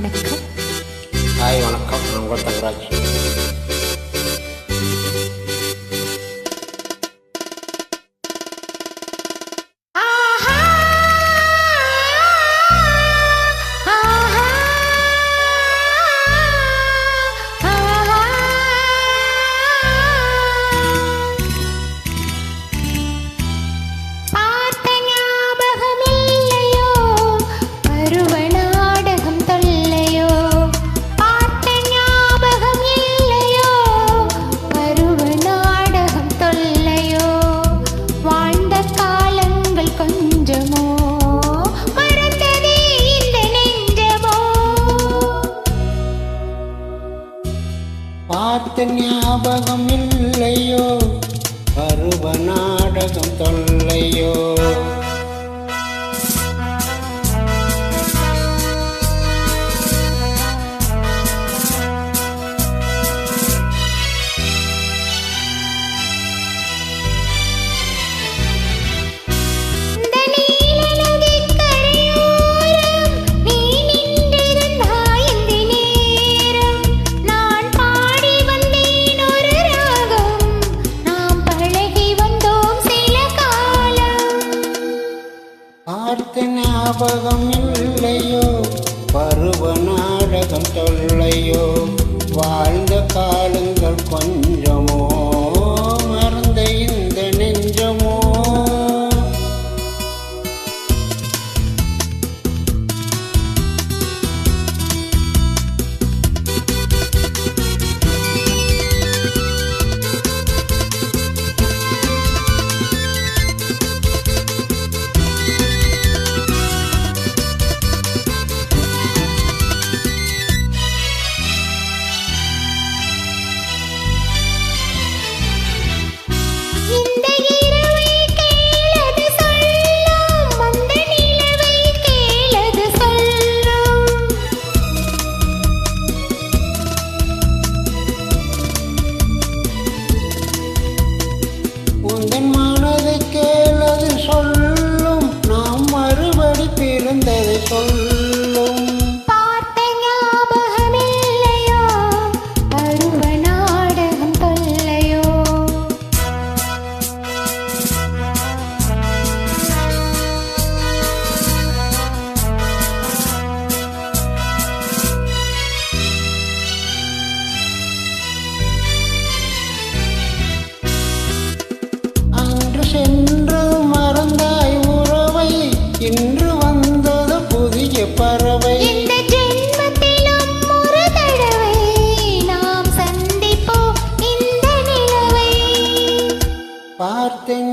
வணக்கம். ஹாய் வணக்கம். நான் உங்கள் தங்கராஜ். பார்த்த ஞாபகம் இல்லையோ? பருவ நாடகம் தொல்லையோ? ஞாபகம் இல்லையோ? பருவ நாடகம் தொல்லையோ? வாழ்ந்த காலங்கள் கொஞ்சம் சொல்லும். பார்த்த ஞாபகமில்லையோ பருவ நாடகம் தொல்லையோ? அன்று சென்று மறந்தாய் உறவை இன்று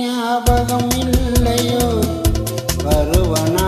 ஞாபகம் இல்லையோ? வருவனா